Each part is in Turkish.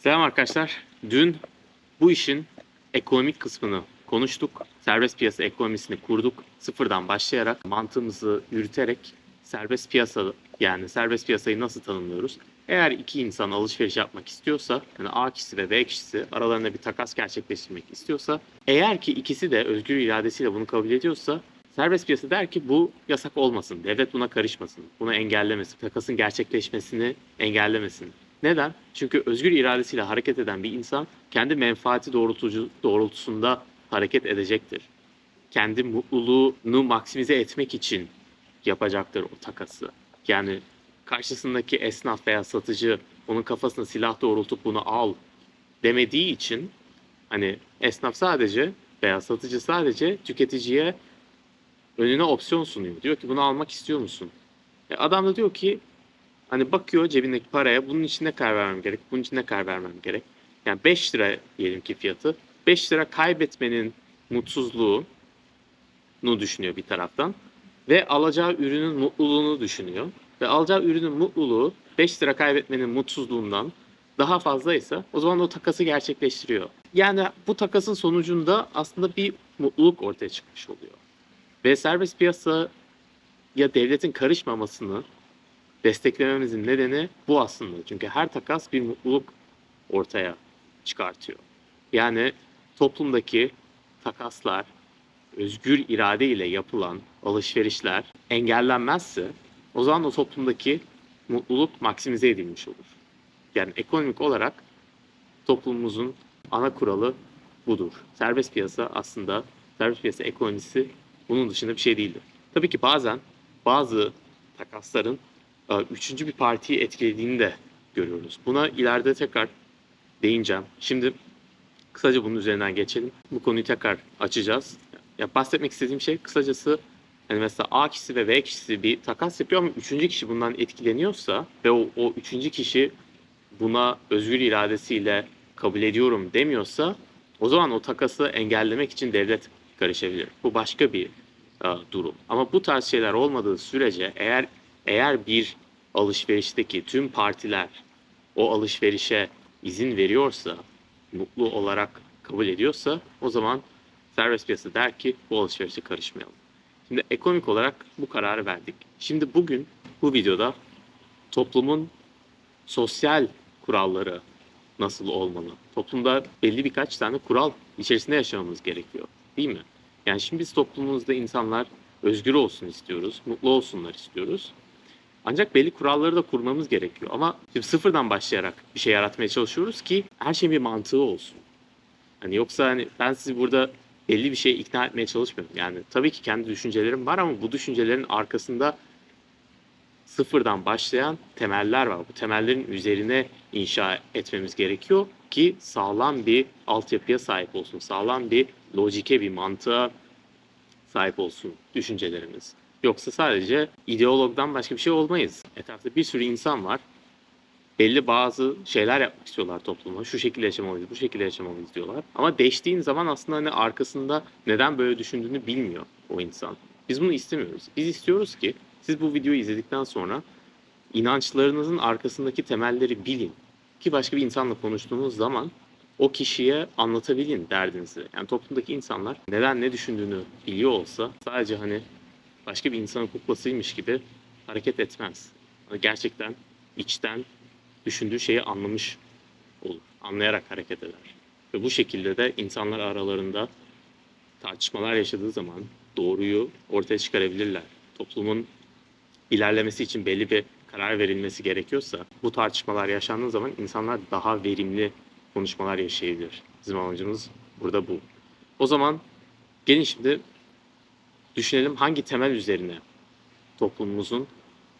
Selam arkadaşlar. Dün bu işin ekonomik kısmını konuştuk. Serbest piyasa ekonomisini kurduk. Sıfırdan başlayarak mantığımızı yürüterek serbest piyasa yani serbest piyasayı nasıl tanımlıyoruz? Eğer iki insan alışveriş yapmak istiyorsa, yani A kişisi ve B kişisi aralarında bir takas gerçekleştirmek istiyorsa, eğer ki ikisi de özgür iradesiyle bunu kabul ediyorsa, serbest piyasa der ki bu yasak olmasın, devlet buna karışmasın, bunu engellemesin, takasın gerçekleşmesini engellemesin. Neden? Çünkü özgür iradesiyle hareket eden bir insan kendi menfaati doğrultucu doğrultusunda hareket edecektir. Kendi mutluluğunu maksimize etmek için yapacaktır o takası. Yani karşısındaki esnaf veya satıcı onun kafasına silah doğrultup bunu al demediği için hani esnaf sadece veya satıcı sadece tüketiciye önüne opsiyon sunuyor. Diyor ki bunu almak istiyor musun? E adam da diyor ki Hani bakıyor cebindeki paraya bunun için ne karar vermem gerek, bunun için ne karar vermem gerek. Yani 5 lira diyelim ki fiyatı. 5 lira kaybetmenin mutsuzluğunu düşünüyor bir taraftan. Ve alacağı ürünün mutluluğunu düşünüyor. Ve alacağı ürünün mutluluğu 5 lira kaybetmenin mutsuzluğundan daha fazlaysa o zaman o takası gerçekleştiriyor. Yani bu takasın sonucunda aslında bir mutluluk ortaya çıkmış oluyor. Ve serbest piyasa ya devletin karışmamasını desteklememizin nedeni bu aslında. Çünkü her takas bir mutluluk ortaya çıkartıyor. Yani toplumdaki takaslar, özgür irade ile yapılan alışverişler engellenmezse o zaman o toplumdaki mutluluk maksimize edilmiş olur. Yani ekonomik olarak toplumumuzun ana kuralı budur. Serbest piyasa aslında serbest piyasa ekonomisi bunun dışında bir şey değildir. Tabii ki bazen bazı takasların üçüncü bir partiyi etkilediğini de görüyoruz. Buna ileride tekrar değineceğim. Şimdi kısaca bunun üzerinden geçelim. Bu konuyu tekrar açacağız. Ya bahsetmek istediğim şey kısacası yani mesela A kişisi ve B kişisi bir takas yapıyor ama üçüncü kişi bundan etkileniyorsa ve o, o üçüncü kişi buna özgür iradesiyle kabul ediyorum demiyorsa o zaman o takası engellemek için devlet karışabilir. Bu başka bir e, durum. Ama bu tarz şeyler olmadığı sürece eğer eğer bir alışverişteki tüm partiler o alışverişe izin veriyorsa, mutlu olarak kabul ediyorsa o zaman serbest piyasa der ki bu alışverişe karışmayalım. Şimdi ekonomik olarak bu kararı verdik. Şimdi bugün bu videoda toplumun sosyal kuralları nasıl olmalı? Toplumda belli birkaç tane kural içerisinde yaşamamız gerekiyor. Değil mi? Yani şimdi biz toplumumuzda insanlar özgür olsun istiyoruz, mutlu olsunlar istiyoruz. Ancak belli kuralları da kurmamız gerekiyor. Ama şimdi sıfırdan başlayarak bir şey yaratmaya çalışıyoruz ki her şeyin bir mantığı olsun. Hani yoksa hani ben sizi burada belli bir şeye ikna etmeye çalışmıyorum. Yani tabii ki kendi düşüncelerim var ama bu düşüncelerin arkasında sıfırdan başlayan temeller var. Bu temellerin üzerine inşa etmemiz gerekiyor ki sağlam bir altyapıya sahip olsun. Sağlam bir lojike, bir mantığa sahip olsun düşüncelerimiz. Yoksa sadece ideologdan başka bir şey olmayız. Etrafta bir sürü insan var. Belli bazı şeyler yapmak istiyorlar topluma. Şu şekilde yaşamalıyız, bu şekilde yaşamalıyız diyorlar. Ama değiştiğin zaman aslında hani arkasında neden böyle düşündüğünü bilmiyor o insan. Biz bunu istemiyoruz. Biz istiyoruz ki siz bu videoyu izledikten sonra inançlarınızın arkasındaki temelleri bilin. Ki başka bir insanla konuştuğunuz zaman o kişiye anlatabilin derdinizi. Yani toplumdaki insanlar neden ne düşündüğünü biliyor olsa sadece hani başka bir insanın kuklasıymış gibi hareket etmez. Yani gerçekten içten düşündüğü şeyi anlamış olur. Anlayarak hareket eder. Ve bu şekilde de insanlar aralarında tartışmalar yaşadığı zaman doğruyu ortaya çıkarabilirler. Toplumun ilerlemesi için belli bir karar verilmesi gerekiyorsa bu tartışmalar yaşandığı zaman insanlar daha verimli konuşmalar yaşayabilir. Bizim amacımız burada bu. O zaman gelin şimdi düşünelim hangi temel üzerine toplumumuzun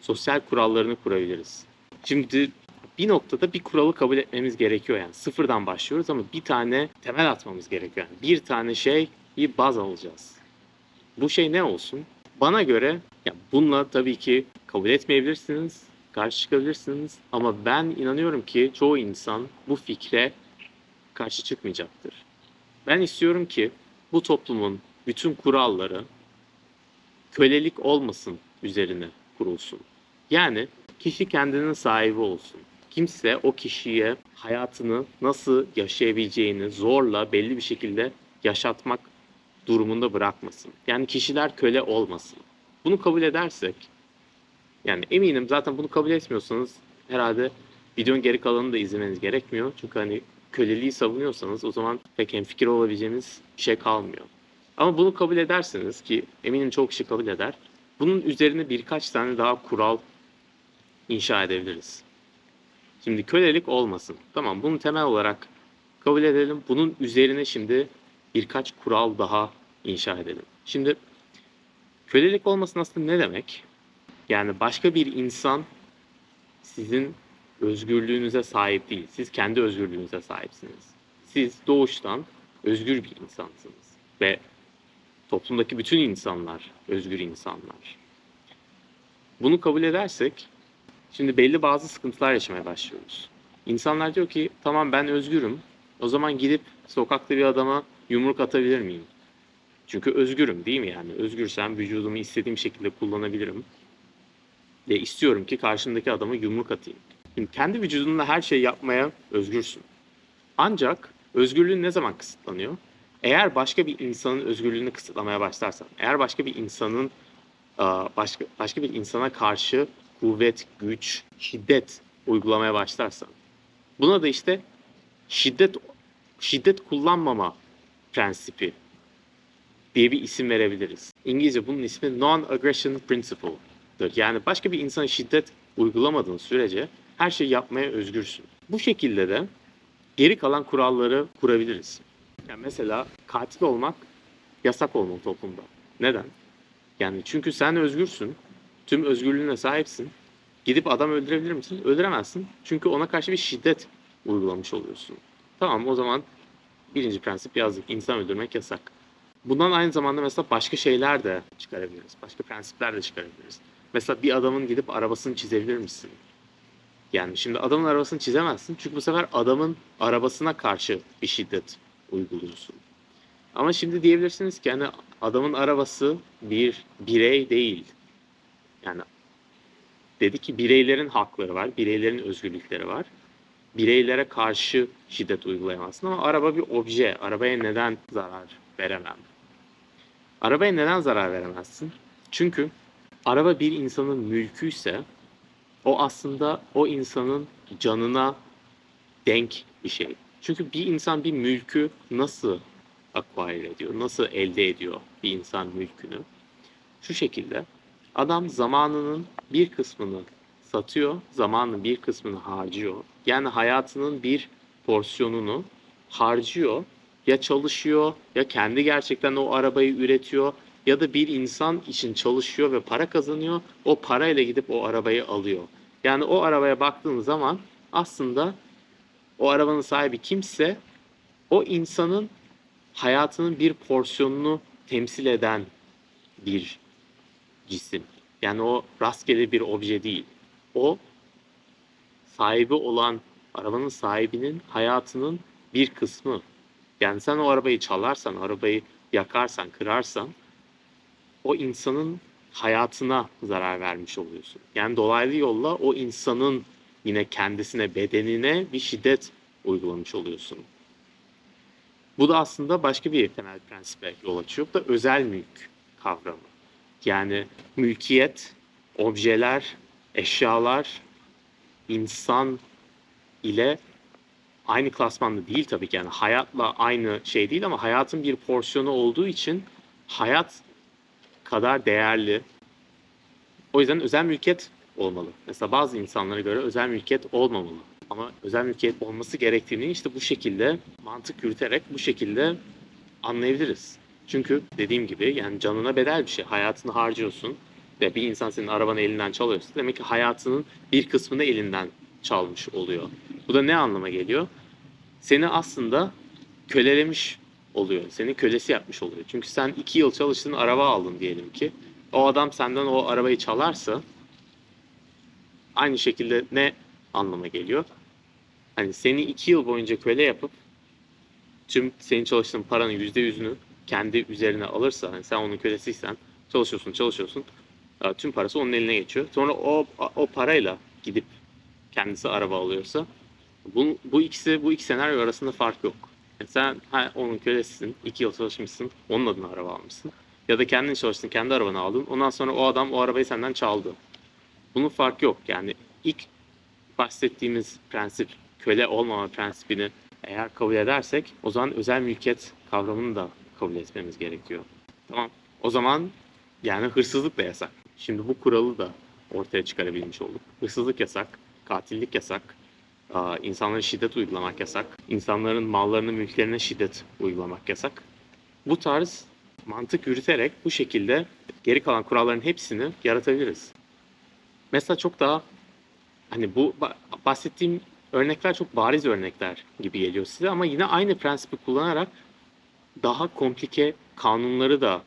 sosyal kurallarını kurabiliriz. Şimdi bir noktada bir kuralı kabul etmemiz gerekiyor yani sıfırdan başlıyoruz ama bir tane temel atmamız gerekiyor. Yani bir tane şey bir baz alacağız. Bu şey ne olsun? Bana göre ya bununla tabii ki kabul etmeyebilirsiniz, karşı çıkabilirsiniz ama ben inanıyorum ki çoğu insan bu fikre karşı çıkmayacaktır. Ben istiyorum ki bu toplumun bütün kuralları kölelik olmasın üzerine kurulsun. Yani kişi kendinin sahibi olsun. kimse o kişiye hayatını nasıl yaşayabileceğini zorla belli bir şekilde yaşatmak durumunda bırakmasın. Yani kişiler köle olmasın. Bunu kabul edersek, yani eminim zaten bunu kabul etmiyorsanız herhalde videonun geri kalanını da izlemeniz gerekmiyor. Çünkü hani köleliği savunuyorsanız o zaman pek hemfikir olabileceğiniz bir şey kalmıyor. Ama bunu kabul ederseniz ki eminim çok kişi kabul eder. Bunun üzerine birkaç tane daha kural inşa edebiliriz. Şimdi kölelik olmasın. Tamam bunu temel olarak kabul edelim. Bunun üzerine şimdi birkaç kural daha inşa edelim. Şimdi kölelik olmasın aslında ne demek? Yani başka bir insan sizin özgürlüğünüze sahip değil. Siz kendi özgürlüğünüze sahipsiniz. Siz doğuştan özgür bir insansınız. Ve toplumdaki bütün insanlar özgür insanlar. Bunu kabul edersek şimdi belli bazı sıkıntılar yaşamaya başlıyoruz. İnsanlar diyor ki tamam ben özgürüm. O zaman gidip sokakta bir adama yumruk atabilir miyim? Çünkü özgürüm değil mi yani? Özgürsem vücudumu istediğim şekilde kullanabilirim. Ve istiyorum ki karşımdaki adama yumruk atayım. Şimdi kendi vücudunla her şeyi yapmaya özgürsün. Ancak özgürlüğün ne zaman kısıtlanıyor? Eğer başka bir insanın özgürlüğünü kısıtlamaya başlarsan, eğer başka bir insanın başka başka bir insana karşı kuvvet, güç, şiddet uygulamaya başlarsan, buna da işte şiddet şiddet kullanmama prensibi diye bir isim verebiliriz. İngilizce bunun ismi Non-Aggression Principle'dır. Yani başka bir insana şiddet uygulamadığın sürece her şeyi yapmaya özgürsün. Bu şekilde de geri kalan kuralları kurabiliriz. Yani mesela katil olmak yasak olmalı toplumda. Neden? Yani çünkü sen özgürsün. Tüm özgürlüğüne sahipsin. Gidip adam öldürebilir misin? Öldüremezsin. Çünkü ona karşı bir şiddet uygulamış oluyorsun. Tamam o zaman birinci prensip yazdık. İnsan öldürmek yasak. Bundan aynı zamanda mesela başka şeyler de çıkarabiliriz. Başka prensipler de çıkarabiliriz. Mesela bir adamın gidip arabasını çizebilir misin? Yani şimdi adamın arabasını çizemezsin. Çünkü bu sefer adamın arabasına karşı bir şiddet uyguluyorsun. Ama şimdi diyebilirsiniz ki hani adamın arabası bir birey değil. Yani dedi ki bireylerin hakları var, bireylerin özgürlükleri var. Bireylere karşı şiddet uygulayamazsın ama araba bir obje. Arabaya neden zarar veremem? Arabaya neden zarar veremezsin? Çünkü araba bir insanın mülküyse o aslında o insanın canına denk bir şey. Çünkü bir insan bir mülkü nasıl acquire ediyor, nasıl elde ediyor bir insan mülkünü? Şu şekilde adam zamanının bir kısmını satıyor, zamanın bir kısmını harcıyor. Yani hayatının bir porsiyonunu harcıyor. Ya çalışıyor ya kendi gerçekten o arabayı üretiyor ya da bir insan için çalışıyor ve para kazanıyor. O parayla gidip o arabayı alıyor. Yani o arabaya baktığın zaman aslında o arabanın sahibi kimse o insanın hayatının bir porsiyonunu temsil eden bir cisim. Yani o rastgele bir obje değil. O sahibi olan arabanın sahibinin hayatının bir kısmı. Yani sen o arabayı çalarsan, arabayı yakarsan, kırarsan o insanın hayatına zarar vermiş oluyorsun. Yani dolaylı yolla o insanın yine kendisine, bedenine bir şiddet uygulamış oluyorsun. Bu da aslında başka bir temel prensibe yol açıyor. Bu da özel mülk kavramı. Yani mülkiyet, objeler, eşyalar, insan ile aynı klasmanda değil tabii ki. Yani hayatla aynı şey değil ama hayatın bir porsiyonu olduğu için hayat kadar değerli. O yüzden özel mülkiyet olmalı. Mesela bazı insanlara göre özel mülkiyet olmamalı. Ama özel mülkiyet olması gerektiğini işte bu şekilde mantık yürüterek bu şekilde anlayabiliriz. Çünkü dediğim gibi yani canına bedel bir şey. Hayatını harcıyorsun ve bir insan senin arabanı elinden çalıyorsa demek ki hayatının bir kısmını elinden çalmış oluyor. Bu da ne anlama geliyor? Seni aslında kölelemiş oluyor. Seni kölesi yapmış oluyor. Çünkü sen iki yıl çalıştın araba aldın diyelim ki. O adam senden o arabayı çalarsa aynı şekilde ne anlama geliyor? Hani seni iki yıl boyunca köle yapıp tüm senin çalıştığın paranın yüzde yüzünü kendi üzerine alırsa, hani sen onun kölesiysen çalışıyorsun çalışıyorsun e, tüm parası onun eline geçiyor. Sonra o o parayla gidip kendisi araba alıyorsa bu, bu ikisi bu iki senaryo arasında fark yok. Yani sen ha, onun kölesisin, iki yıl çalışmışsın, onun adına araba almışsın. Ya da kendin çalıştın, kendi arabanı aldın. Ondan sonra o adam o arabayı senden çaldı. Bunun farkı yok. Yani ilk bahsettiğimiz prensip, köle olmama prensibini eğer kabul edersek o zaman özel mülkiyet kavramını da kabul etmemiz gerekiyor. Tamam. O zaman yani hırsızlık da yasak. Şimdi bu kuralı da ortaya çıkarabilmiş olduk. Hırsızlık yasak, katillik yasak, insanlara şiddet uygulamak yasak, insanların mallarını, mülklerine şiddet uygulamak yasak. Bu tarz mantık yürüterek bu şekilde geri kalan kuralların hepsini yaratabiliriz. Mesela çok daha hani bu ba- bahsettiğim örnekler çok bariz örnekler gibi geliyor size ama yine aynı prensibi kullanarak daha komplike kanunları da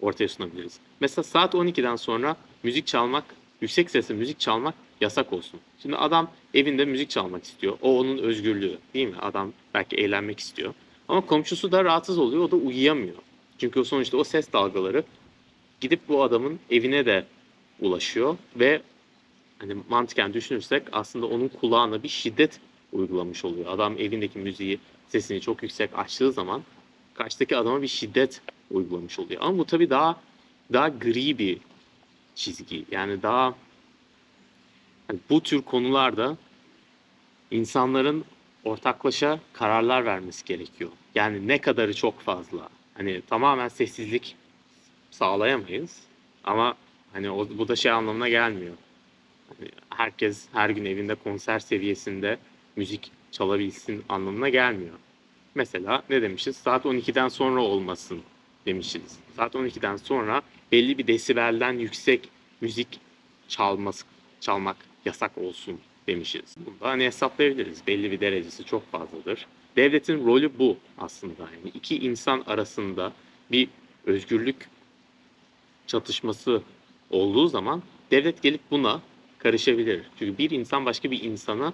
ortaya sunabiliriz. Mesela saat 12'den sonra müzik çalmak, yüksek sesle müzik çalmak yasak olsun. Şimdi adam evinde müzik çalmak istiyor. O onun özgürlüğü değil mi? Adam belki eğlenmek istiyor. Ama komşusu da rahatsız oluyor. O da uyuyamıyor. Çünkü o sonuçta o ses dalgaları gidip bu adamın evine de ulaşıyor ve hani mantıken düşünürsek aslında onun kulağına bir şiddet uygulamış oluyor. Adam evindeki müziği sesini çok yüksek açtığı zaman karşıdaki adama bir şiddet uygulamış oluyor. Ama bu tabii daha daha gri bir çizgi. Yani daha hani bu tür konularda insanların ortaklaşa kararlar vermesi gerekiyor. Yani ne kadarı çok fazla. Hani tamamen sessizlik sağlayamayız. Ama hani o, bu da şey anlamına gelmiyor. Hani herkes her gün evinde konser seviyesinde müzik çalabilsin anlamına gelmiyor. Mesela ne demişiz? Saat 12'den sonra olmasın demişiz. Saat 12'den sonra belli bir desibelden yüksek müzik çalması, çalmak yasak olsun demişiz. Bunu da hani hesaplayabiliriz. Belli bir derecesi çok fazladır. Devletin rolü bu aslında. Yani iki insan arasında bir özgürlük çatışması olduğu zaman devlet gelip buna karışabilir. Çünkü bir insan başka bir insana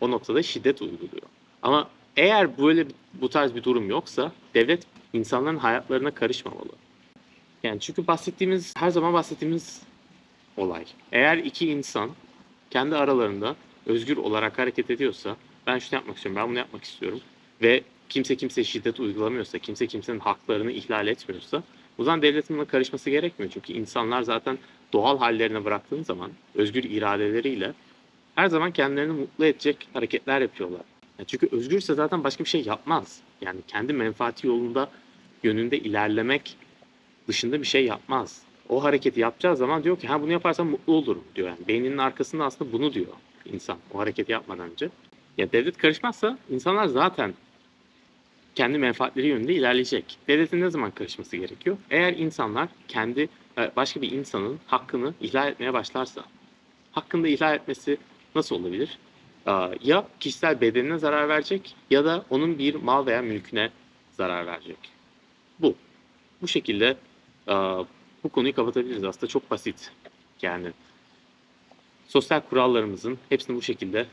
o noktada şiddet uyguluyor. Ama eğer böyle bu tarz bir durum yoksa devlet insanların hayatlarına karışmamalı. Yani çünkü bahsettiğimiz her zaman bahsettiğimiz olay. Eğer iki insan kendi aralarında özgür olarak hareket ediyorsa ben şunu yapmak istiyorum, ben bunu yapmak istiyorum ve kimse kimseye şiddet uygulamıyorsa, kimse kimsenin haklarını ihlal etmiyorsa o zaman devletin buna karışması gerekmiyor. Çünkü insanlar zaten doğal hallerine bıraktığın zaman özgür iradeleriyle her zaman kendilerini mutlu edecek hareketler yapıyorlar. Ya çünkü özgürse zaten başka bir şey yapmaz. Yani kendi menfaati yolunda yönünde ilerlemek dışında bir şey yapmaz. O hareketi yapacağı zaman diyor ki ha bunu yaparsam mutlu olurum diyor. Yani beyninin arkasında aslında bunu diyor insan o hareketi yapmadan önce. Ya devlet karışmazsa insanlar zaten kendi menfaatleri yönünde ilerleyecek. Devletin ne zaman karışması gerekiyor? Eğer insanlar kendi e, başka bir insanın hakkını ihlal etmeye başlarsa, hakkında ihlal etmesi nasıl olabilir? Aa, Ya kişisel bedenine zarar verecek ya da onun bir mal veya mülküne zarar verecek. Bu. Bu şekilde aa, bu konuyu kapatabiliriz. Aslında çok basit. Yani sosyal kurallarımızın hepsini bu şekilde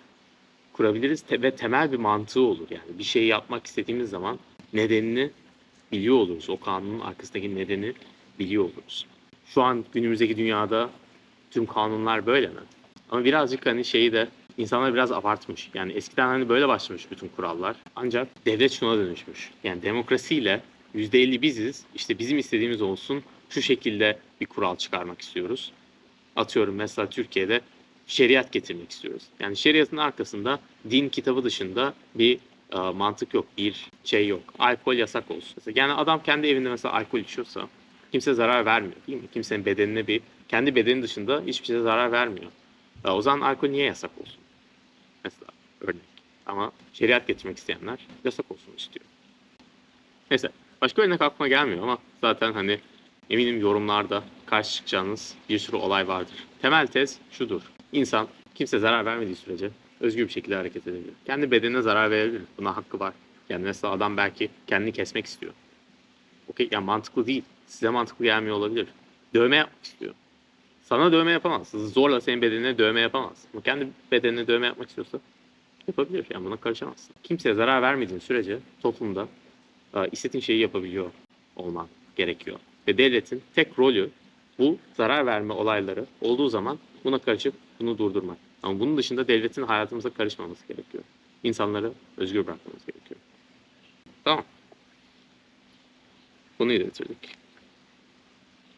kurabiliriz te- ve temel bir mantığı olur. Yani bir şeyi yapmak istediğimiz zaman nedenini biliyor oluruz. O kanunun arkasındaki nedeni biliyor oluruz. Şu an günümüzdeki dünyada tüm kanunlar böyle mi? Ama birazcık hani şeyi de insanlar biraz abartmış. Yani eskiden hani böyle başlamış bütün kurallar. Ancak devlet şuna dönüşmüş. Yani demokrasiyle %50 biziz. İşte bizim istediğimiz olsun. Şu şekilde bir kural çıkarmak istiyoruz. Atıyorum mesela Türkiye'de şeriat getirmek istiyoruz. Yani şeriatın arkasında din kitabı dışında bir e, mantık yok, bir şey yok. Alkol yasak olsun. Mesela yani adam kendi evinde mesela alkol içiyorsa kimse zarar vermiyor değil mi? Kimsenin bedenine bir, kendi bedeni dışında hiçbir şeye zarar vermiyor. E, o zaman alkol niye yasak olsun? Mesela örnek. Ama şeriat getirmek isteyenler yasak olsun istiyor. Neyse. Başka örnek aklıma gelmiyor ama zaten hani eminim yorumlarda karşı çıkacağınız bir sürü olay vardır. Temel tez şudur. İnsan kimse zarar vermediği sürece özgür bir şekilde hareket edebilir. Kendi bedenine zarar verebilir. Buna hakkı var. Yani mesela adam belki kendini kesmek istiyor. Okey yani mantıklı değil. Size mantıklı gelmiyor olabilir. Dövme yapmak istiyor. Sana dövme yapamaz. Zorla senin bedenine dövme yapamaz. Ama kendi bedenine dövme yapmak istiyorsa yapabilir. Yani buna karışamazsın. Kimseye zarar vermediğin sürece toplumda e, istediğin şeyi yapabiliyor olman gerekiyor. Ve devletin tek rolü bu zarar verme olayları olduğu zaman buna karışıp bunu durdurmak. Ama bunun dışında devletin hayatımıza karışmaması gerekiyor. İnsanları özgür bırakmamız gerekiyor. Tamam. Bunu iletirdik.